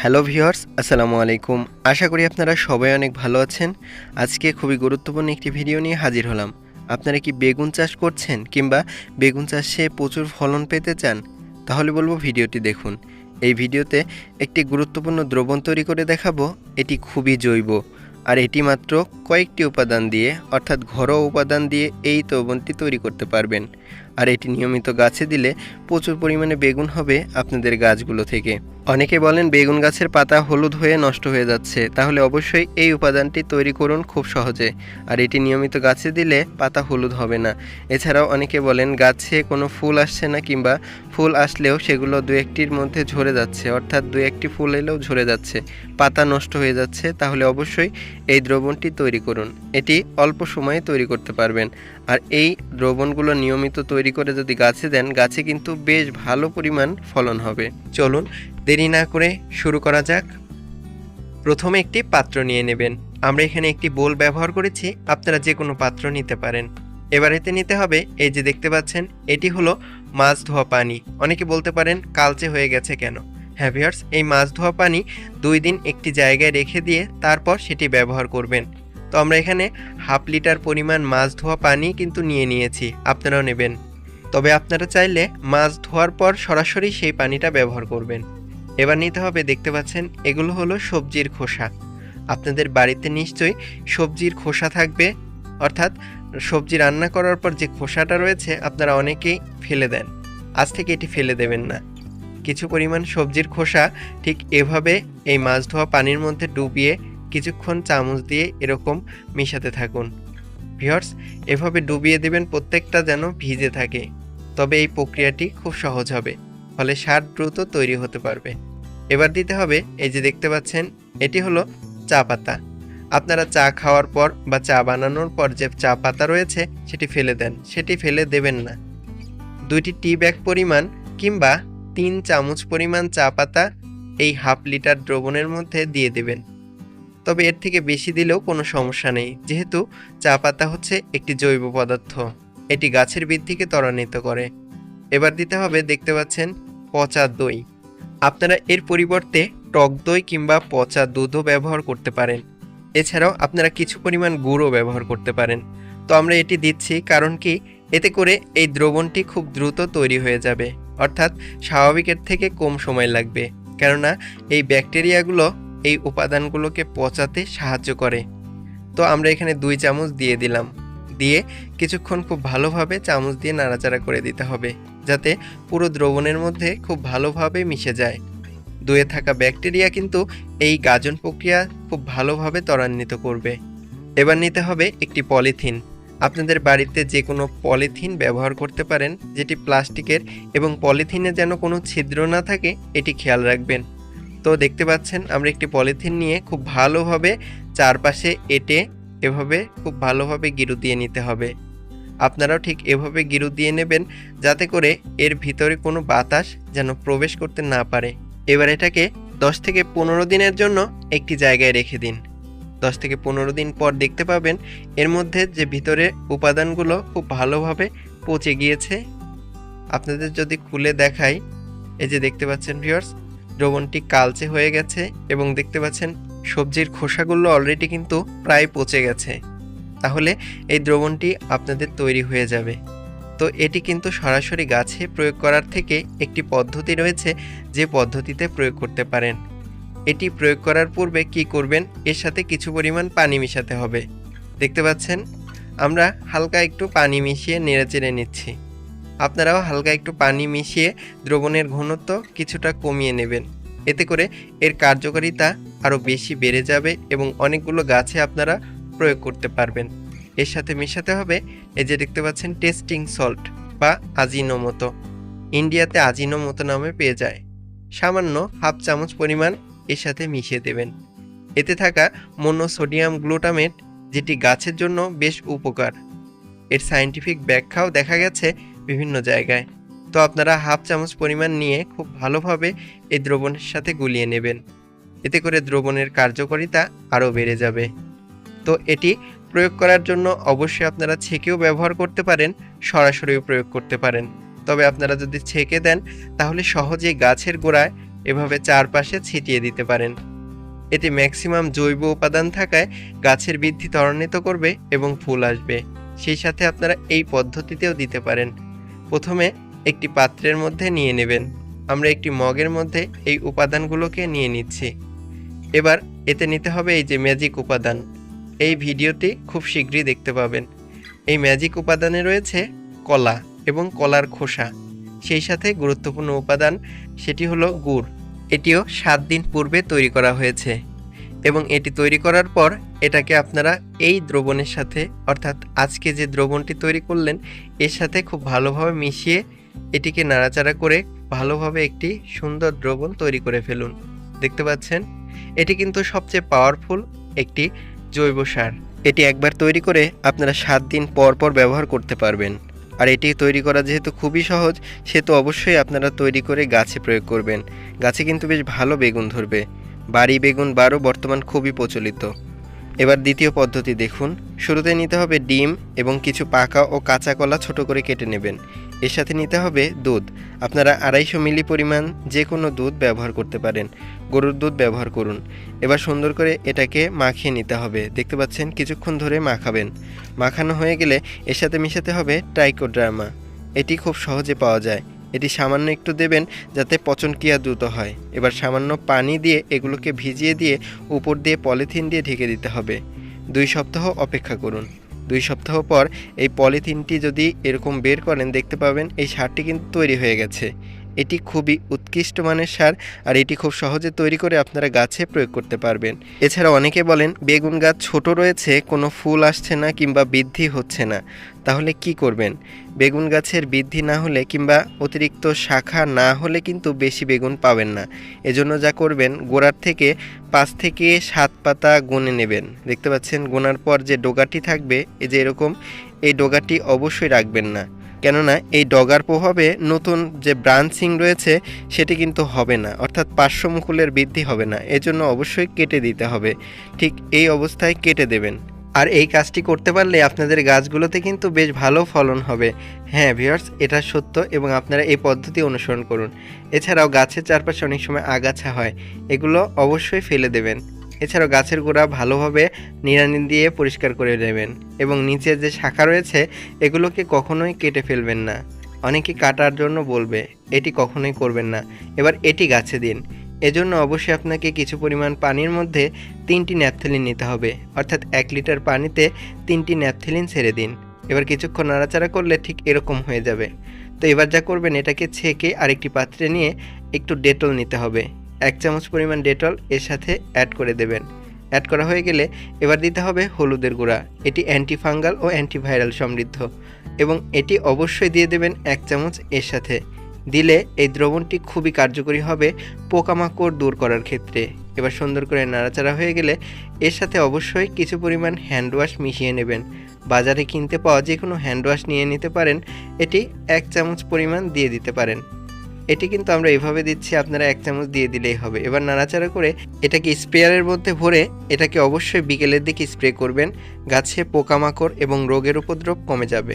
Hello viewers, আসসালামু আলাইকুম। আশা করি আপনারা সবাই অনেক ভালো আছেন। আজকে খুবই গুরুত্বপূর্ণ একটি ভিডিও নিয়ে হাজির হলাম। আপনারা কি বেগুন চাষ করছেন কিংবা বেগুন চাষে প্রচুর ফলন পেতে চান? তাহলে বলব ভিডিওটি দেখুন। এই ভিডিওতে একটি গুরুত্বপূর্ণ দ্রবণ তৈরি করে দেখাবো। এটি খুবই জৈব। আর এটি মাত্র কয়েকটি উপাদান দিয়ে, অর্থাৎ ঘরোয়া উপাদান দিয়ে এই দ্রবণটি তৈরি করতে পারবেন। আর এটি নিয়মিত গাছে দিলে প্রচুর পরিমাণে বেগুন হবে আপনাদের গাছগুলো থেকে। অনেকে বলেন বেগুন গাছের পাতা হলুদ হয়ে নষ্ট হয়ে যাচ্ছে। তাহলে অবশ্যই এই উপাদানটি তৈরি করুন খুব সহজে। আর এটি নিয়মিত গাছে দিলে পাতা হলুদ হবে না। এছাড়াও অনেকে বলেন গাছে কোনো ফুল আসছে না কিংবা ফুল আসলেও সেগুলো দু একটির মধ্যে ঝরে যাচ্ছে, অর্থাৎ দু একটি ফুল এলেও ঝরে যাচ্ছে। পাতা নষ্ট হয়ে যাচ্ছে, তাহলে অবশ্যই এই দ্রবণটি তৈরি করুন। এটি অল্প সময়ে তৈরি করতে পারবেন। আর এই দ্রবণগুলো নিয়মিত তৈরি করে যদি গাছে দেন, গাছে কিন্তু বেশ ভালো পরিমাণ ফলন হবে। চলুন, দেরি না করে শুরু করা যাক। প্রথমে একটি পাত্র নিয়ে নেবেন। আমরা এখানে একটি বোল ব্যবহার করেছি, আপনারা যে কোনো পাত্র নিতে পারেন। এবার এতে নিতে হবে, এই যে দেখতে পাচ্ছেন, এটি হলো মাছ ধোয়া পানি। অনেকে বলতে পারেন, কালচে হয়ে গেছে কেন? হ্যাভিয়ার্স এই মাছ ধোয়া পানি দুই দিন একটি জায়গায় রেখে দিয়ে তারপর সেটি ব্যবহার করবেন। তো আমরা এখানে হাফ লিটার পরিমাণ মাছ ধোয়া পানি কিন্তু নিয়ে নিয়েছি, আপনারাও নেবেন। তবে আপনারা চাইলে মাছ ধোয়ার পর সরাসরি সেই পানিটা ব্যবহার করবেন। এবার নিতে হবে, দেখতে পাচ্ছেন, এগুলো হলো সবজির খোসা। আপনাদের বাড়িতে নিশ্চয়ই সবজির খোসা থাকবে, অর্থাৎ সবজি রান্না করার পর যে খোসাটা রয়েছে, আপনারা অনেকেই ফেলে দেন। আজ থেকে এটি ফেলে দেবেন না। কিছু পরিমাণ সবজির খোসা ঠিক এভাবে এই মাছ ধোয়া পানির মধ্যে ডুবিয়ে কিছুক্ষণ চামচ দিয়ে এরকম মিশাতে থাকুন। ভিওর্স এভাবে ডুবিয়ে দেবেন প্রত্যেকটা যেন ভিজে থাকে। তবে এই প্রক্রিয়াটি খুব সহজ হবে, ফলে সার দ্রুত তৈরি হতে পারবে। এবার দিতে হবে, এই যে দেখতে পাচ্ছেন, এটি হলো চা পাতা। আপনারা চা খাওয়ার পর বা চা বানানোর পর যে চা পাতা রয়েছে, সেটি ফেলে দেন, সেটি ফেলে দেবেন না। দুইটি টি ব্যাগ পরিমাণ কিংবা তিন চামচ পরিমাণ চা পাতা এই হাফ লিটার দ্রবণের মধ্যে দিয়ে দেবেন। তবে এর থেকে বেশি দিলেও কোনো সমস্যা নেই, যেহেতু চা পাতা হচ্ছে একটি জৈব পদার্থ। এটি গাছের বৃদ্ধিকে ত্বরান্বিত করে। এবার দিতে হবে দেখতে পাচ্ছেন পচা দই। আপনারা এর পরিবর্তে টক দই কিংবা পচা দুধও ব্যবহার করতে পারেন। এছাড়াও আপনারা কিছু পরিমাণ গুঁড়ো ব্যবহার করতে পারেন। তো আমরা এটি দিচ্ছি কারণ কি, এতে করে এই দ্রবণটি খুব দ্রুত তৈরি হয়ে যাবে। অর্থাৎ স্বাভাবিকের থেকে কম সময় লাগবে। কেননা এই ব্যাকটেরিয়াগুলো এই উপাদানগুলোকে পচাতে সাহায্য করে। তো আমরা এখানে দুই চামচ দিয়ে দিলাম। দিয়ে কিছুক্ষণ খুব ভালোভাবে চামচ দিয়ে নাড়াচাড়া করে দিতে হবে, যাতে পুরো দ্রবণের মধ্যে খুব ভালোভাবে মিশে যায়। দইয়ে থাকা ব্যাকটেরিয়া কিন্তু এই গাজন প্রক্রিয়া খুব ভালোভাবে ত্বরান্বিত করবে। এবার নিতে হবে একটি পলিথিন। আপনাদের বাড়িতে যে কোনো পলিথিন ব্যবহার করতে পারেন, যেটি প্লাস্টিকের এবং পলিথিনে যেন কোনো ছিদ্র না থাকে, এটি খেয়াল রাখবেন। তো দেখতে পাচ্ছেন, আমরা একটি পলিথিন নিয়ে খুব ভালোভাবে চারপাশে এঁটে এভাবে খুব ভালোভাবে গিরু দিয়ে নিতে হবে। আপনারাও ঠিক এভাবে গিরু দিয়ে নেবেন যাতে করে এর ভিতরে কোনো বাতাস যেন প্রবেশ করতে না পারে। এবার এটাকে দশ থেকে পনেরো দিনের জন্য একটি জায়গায় রেখে দিন। দশ থেকে পনেরো দিন পর দেখতে পাবেন এর মধ্যে যে ভিতরে উপাদানগুলো খুব ভালোভাবে পচে গিয়েছে। আপনাদের যদি খুলে দেখাই, এই যে দেখতে পাচ্ছেন ভিউয়ার্স দ্রবণটি কালচে হয়ে গেছে এবং দেখতে পাচ্ছেন সবজির খোসাগুলো অলরেডি কিন্তু প্রায় পচে গেছে। তাহলে এই দ্রবণটি আপনাদের তৈরি হয়ে যাবে। তো এটি কিন্তু সরাসরি গাছে প্রয়োগ করার থেকে একটি পদ্ধতি রয়েছে যে পদ্ধতিতে প্রয়োগ করতে পারেন। এটি প্রয়োগ করার পূর্বে কি করবেন, এর সাথে কিছু পরিমাণ পানি মিশাতে হবে। দেখতে পাচ্ছেন? আমরা হালকা একটু পানি মিশিয়ে নেড়েচেড়ে নিচ্ছি। আপনারাও হালকা একটু পানি মিশিয়ে দ্রবণের ঘনত্ব কিছুটা কমিয়ে নেবেন। এতে করে এর কার্যকারিতা আরও বেশি বেড়ে যাবে এবং অনেকগুলো গাছে আপনারা প্রয়োগ করতে পারবেন। এর সাথে মেশাতে হবে এই যে দেখতে পাচ্ছেন টেস্টিং সল্ট বা আজিনোমতো। ইন্ডিয়াতে আজিনোমতো নামে পেয়ে যায়। সামান্য হাফ চামচ পরিমাণ এর সাথে মিশিয়ে দেবেন। এতে থাকা মোনোসোডিয়াম গ্লুটামেট, যেটি গাছের জন্য বেশ উপকার। এর সায়েন্টিফিক ব্যাখ্যাও দেখা গেছে বিভিন্ন জায়গায়। তো আপনারা হাফ চামচ পরিমাণ নিয়ে খুব ভালোভাবে এই দ্রবণের সাথে গুলিয়ে নেবেন। এতে করে দ্রবণের কার্যকারিতা আরও বেড়ে যাবে। তো এটি প্রয়োগ করার জন্য অবশ্যই আপনারা ছেঁকেও ব্যবহার করতে পারেন, সরাসরিও প্রয়োগ করতে পারেন। তবে আপনারা যদি ছেঁকে দেন, তাহলে সহজেই গাছের গোড়ায় এভাবে চারপাশে ছিটিয়ে দিতে পারেন। এতে ম্যাক্সিমাম জৈব উপাদান থাকায় গাছের বৃদ্ধি ত্বরান্বিত করবে এবং ফুল আসবে। সেই সাথে আপনারা এই পদ্ধতিতেও দিতে পারেন। প্রথমে একটি পাত্রের মধ্যে নিয়ে নেবেন। আমরা একটি মগের মধ্যে এই উপাদানগুলোকে নিয়ে নিচ্ছি। এবার এতে নিতে হবে এই যে ম্যাজিক উপাদান। এই ভিডিওটি খুব শীঘ্রই দেখতে পাবেন। এই ম্যাজিক উপাদানে রয়েছে কলা এবং কলার খোসা। সেই সাথে গুরুত্বপূর্ণ উপাদান সেটি হলো গুড়। এটিও সাত দিন পূর্বে তৈরি করা হয়েছে এবং এটি তৈরি করার পর এটাকে আপনারা এই দ্রবণের সাথে অর্থাৎ আজকে যে দ্রবণটি তৈরি করলেন, এর সাথে খুব ভালোভাবে মিশিয়ে এটিকে নাড়াচাড়া করে ভালোভাবে একটি সুন্দর দ্রবণ তৈরি করে ফেলুন। দেখতে পাচ্ছেন? এটি কিন্তু সবচেয়ে পাওয়ারফুল একটি জৈব সার। এটি একবার তৈরি করে আপনারা সাত দিন পর পর ব্যবহার করতে পারবেন। আর এটি তৈরি করা যেহেতু খুবই সহজ, সেহেতু অবশ্যই আপনারা তৈরি করে গাছে প্রয়োগ করবেন। গাছে কিন্তু বেশ ভালো বেগুন ধরবে। বাড়ি বেগুন বারো বর্তমান খুবই প্রচলিত। এবার দ্বিতীয় পদ্ধতি দেখুন। শুরুতে নিতে হবে ডিম এবং কিছু পাকা ও কাঁচা কলা ছোট করে কেটে নেবেন। এর সাথে নিতে হবে দুধ। আপনারা আড়াইশো মিলি পরিমাণ যে কোনো দুধ ব্যবহার করতে পারেন। গরুর দুধ ব্যবহার করুন। এবার সুন্দর করে এটাকে মাখিয়ে নিতে হবে। দেখতে পাচ্ছেন, কিছুক্ষণ ধরে মাখাবেন। মাখানো হয়ে গেলে এর সাথে মিশাতে হবে ট্রাইকোড্রামা। এটি খুব সহজে পাওয়া যায়। এটি সামান্য একটু দেবেন যাতে পচনক্রিয়া দ্রুত হয়। এবার সামান্য পানি দিয়ে এগুলোকে ভিজিয়ে দিয়ে উপর দিয়ে পলিথিন দিয়ে ঢেকে দিতে হবে। দুই সপ্তাহ অপেক্ষা করুন। দুই সপ্তাহ পর এই পলিথিনটি যদি এরকম বের করেন, দেখতে পাবেন এই সারটি কিন্তু তৈরি হয়ে গেছে। এটি খুবই উৎকৃষ্ট মানের সার আর এটি খুব সহজে তৈরি করে আপনারা গাছে প্রয়োগ করতে পারবেন। এছাড়া অনেকে বলেন, বেগুন গাছ ছোট রয়েছে, কোনো ফুল আসছে না কিংবা বৃদ্ধি হচ্ছে না। তাহলে কি করবেন? বেগুন গাছের বৃদ্ধি না হলে কিংবা অতিরিক্ত শাখা না হলে কিন্তু বেশি বেগুন পাবেন না। এজন্য যা করবেন, গোড়ার থেকে পাঁচ থেকে সাত পাতা গুনে নেবেন। দেখতে পাচ্ছেন, গোনার পর যে ডোগাটি থাকবে, এই যে এরকম, এই ডোগাটি অবশ্যই রাখবেন না। কেননা এই ডগার প্রভাবে নতুন যে ব্রাঞ্চিং রয়েছে, সেটি কিন্তু হবে না। অর্থাৎ পার্শ্বমুকুলের বৃদ্ধি হবে না। এজন্য অবশ্যই কেটে দিতে হবে। ঠিক এই অবস্থায় কেটে দেবেন। আর এই কাজটি করতে পারলে আপনাদের গাছগুলোতে কিন্তু বেশ ভালো ফলন হবে। হ্যাঁ ভিউয়ার্স, এটা সত্য এবং আপনারা এই পদ্ধতি অনুসরণ করুন। এছাড়াও গাছের চারপাশে অনেক সময় আগাছা হয়। এগুলো অবশ্যই ফেলে দেবেন। এছাড়াও গাছের গোড়া ভালোভাবে নিড়ানি দিয়ে পরিষ্কার করে নেবেন এবং নিচের যে শাখা রয়েছে, এগুলোকে কখনোই কেটে ফেলবেন না। অনেকে কাটার জন্য বলবে, এটি কখনোই করবেন না। এবার এটি গাছে দিন। এজন্য অবশ্যই আপনাকে কিছু পরিমাণ পানির মধ্যে তিনটি ন্যাপথেলিন নিতে হবে। অর্থাৎ এক লিটার পানিতে তিনটি ন্যাপথেলিন ছেড়ে দিন। এবার কিছুক্ষণ নাড়াচাড়া করলে ঠিক এরকম হয়ে যাবে। তো এবার যা করবেন, এটাকে ছেঁকে আরেকটি পাত্রে নিয়ে একটু ডেটল নিতে হবে। এক চামচ পরিমাণ ডেটল এর সাথে অ্যাড করে দেবেন। অ্যাড করা হয়ে গেলে এবার দিতে হবে হলুদের গুঁড়া। এটি অ্যান্টিফাঙ্গাল ও অ্যান্টিভাইরাল সমৃদ্ধ এবং এটি অবশ্যই দিয়ে দেবেন এক চামচ এর সাথে। দিলে এই দ্রবণটি খুবই কার্যকরী হবে পোকামাকড় দূর করার ক্ষেত্রে। এবার সুন্দর করে নাড়াচাড়া হয়ে গেলে এর সাথে অবশ্যই কিছু পরিমাণ হ্যান্ড ওয়াশ মিশিয়ে নেবেন। বাজারে কিনতে পাওয়া যে কোনো হ্যান্ড ওয়াশ নিয়ে নিতে পারেন। এটি এক চামচ পরিমাণ দিয়ে দিতে পারেন। এটি কিন্তু আমরা এভাবে দিচ্ছি, আপনারা এক চামচ দিয়ে দিলেই হবে। এবার নাড়াচাড়া করে এটাকে স্প্রেয়ারের মধ্যে ভরে এটাকে অবশ্যই বিকেলের দিকে স্প্রে করবেন। গাছে পোকামাকড় এবং রোগের উপদ্রব কমে যাবে।